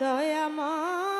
দয়াময়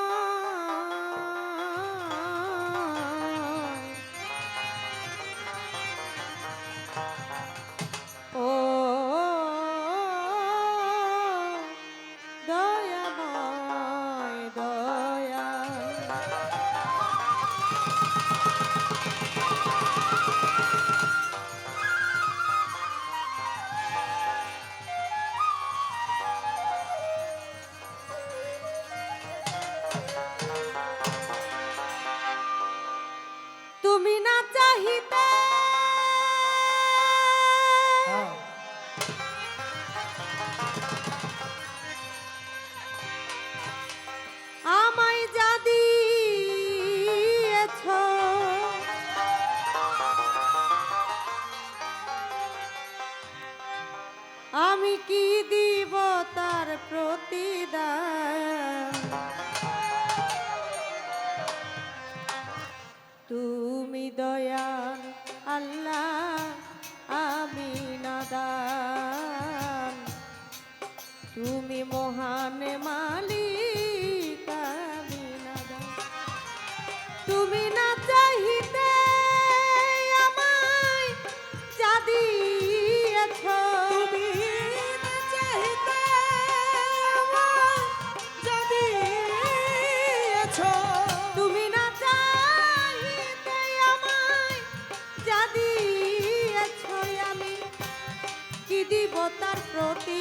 কি দিব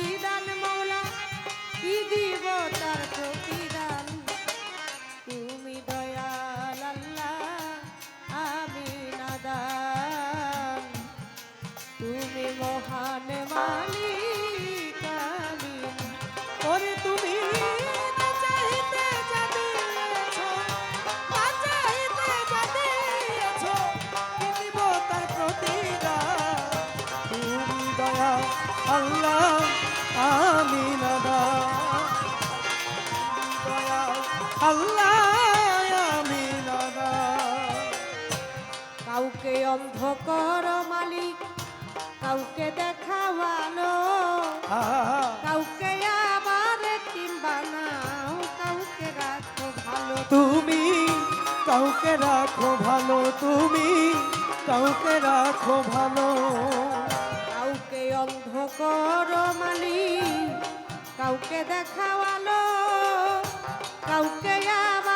আমি কাউকে অন্ধ কর মালিক কাউকে দেখাওয়ানো আহা, কাউকে আবার টিম বানাও কাউকে রাখো ভালো। তুমি কাউকে রাখো ভালো তুমি কাউকে রাখো ভালো। কাউকে অন্ধ কর মালিক কাউকে দেখাওয়ালো কাউকে আবার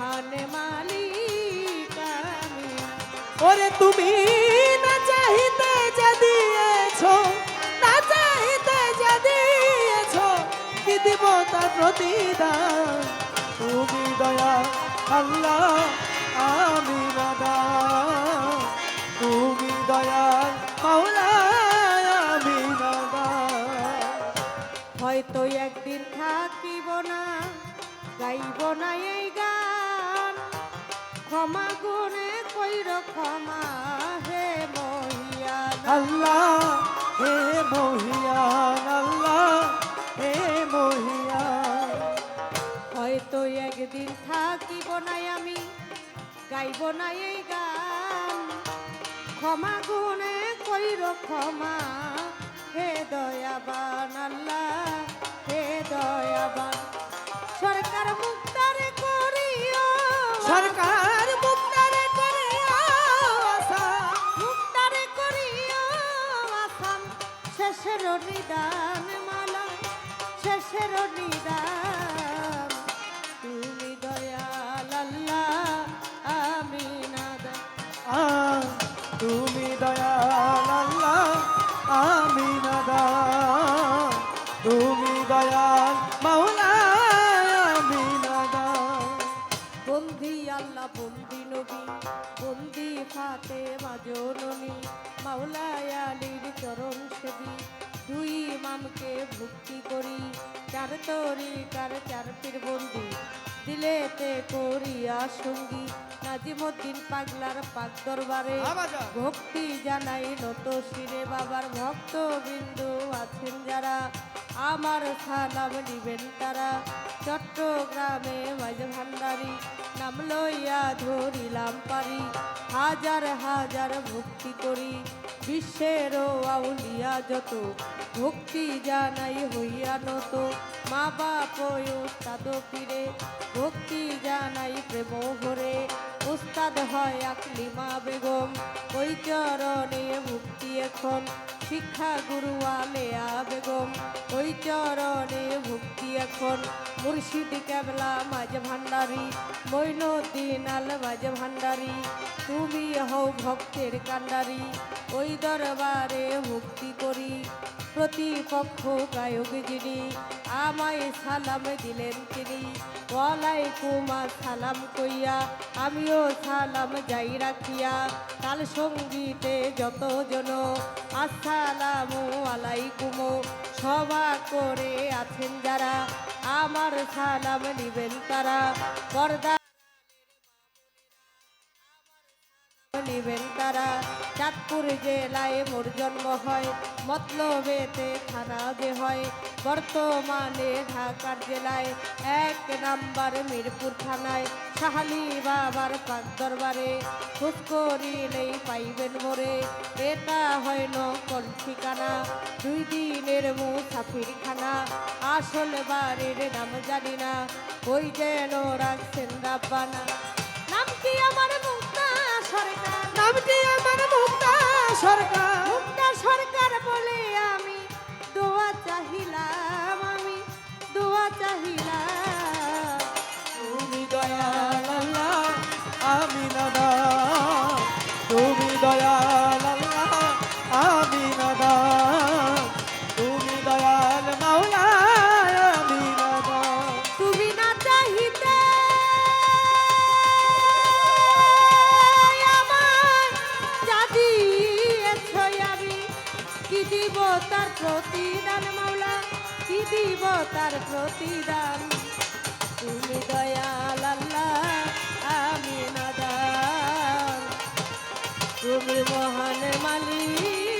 মহান মালিক আমি ওরে তুমি না চাহিতে যা দিয়েছ, না চাহিতে যা দিয়েছ, কি দিব তার প্রতিদান? তুমি দয়া, আল্লাহ ক্ষমা গুণে কইর ক্ষমা হে মহিয়ান আল্লাহ হে মহিয়ান আল্লাহ হে মহিয়ান। হয়তো একদিন থাকিব না আমি গাইব না এই গান। ক্ষমা গুণে কইর ক্ষমা হে দয়াবান আল্লাহ হে দয়াবান। সরকার মুক্তারে শেষের নিদান মালা শেষের নিদান। তুমি দয়াল আল্লাহ আমি নাদা। তুমি দয়াল আল্লাহ আমি নাদা। তুমি দয়াল মাওলা আমি নাদা। বন্দি আল্লাহ বন্দি নবী বন্দি ফাতে মাজননী মাওলায় আলীর চরণ সেবী। দুই ইমামকে ভক্তি করি চার তোর তরিকার চার পীর বন্দি। দিলেতে করিয়া সঙ্গী নাজিমুদ্দিন পাগলার পাক দরবারে। ভক্তি জানাই নত শিরে বাবার ভক্ত বিন্দু আছেন যারা। আমার সালাম নিবেন তারা। চট্টগ্রামে মাঝ ভান্ডারি নাম লইয়া ধরিলাম পারি। হাজার হাজার ভক্তি করি। বিশ্বের আউলিয়া যত, ভক্তি জানাই হইয়া নত। মা বাপ উস্তাদ ফিরে ভক্তি জানাই প্রেম ভরে। উস্তাদ হয় আকলিমা বেগম, ওই চরণে ভক্তি এখন। শিক্ষা গুরু আলেয়া বেগম ওই চরণে ভক্তি এখন। মুর্শিদ কেবলা মাঝ ভান্ডারি, মৈনুদ্দিন আল মাঝ ভান্ডারি। তুমি হও ভক্তের কান্ডারি ওই দরবারে ভক্তি করি। প্রতিপক্ষ গায়ক যিনি, আমায় সালাম দিলেন তিনি। ওয়ালাইকুম সালাম কইয়া, আমিও সালাম যাই রাখিয়া। কাল সঙ্গীতে যত জন আসসালামু আলাইকুম। সভা করে আছেন যারা, আমার সালাম নিবেন তারা। পর্দা নিবেন তারা, চাঁদপুর জেলায় মোর জন্ম হয়, মতলবেতে থানা যে হয়। বর্তমানে ঢাকার জেলায় এক নাম্বার মিরপুর থানায় সাহালি বাবার পাক দরবারে। খোঁজ পাইবেন মোরে, এটা হয় নকল ঠিকানা। দুই দিনের মুসাফির খানা আসল বাড়ির নাম জানি না। ওই যেন রাখছেন রাব্বানা। নাম কি আমার সরকার তার প্রতিদান মাওলা, কি দিব তার প্রতিদান? তুমি দয়াল আল্লাহ, আমি নাদান তুমি মহান মালিক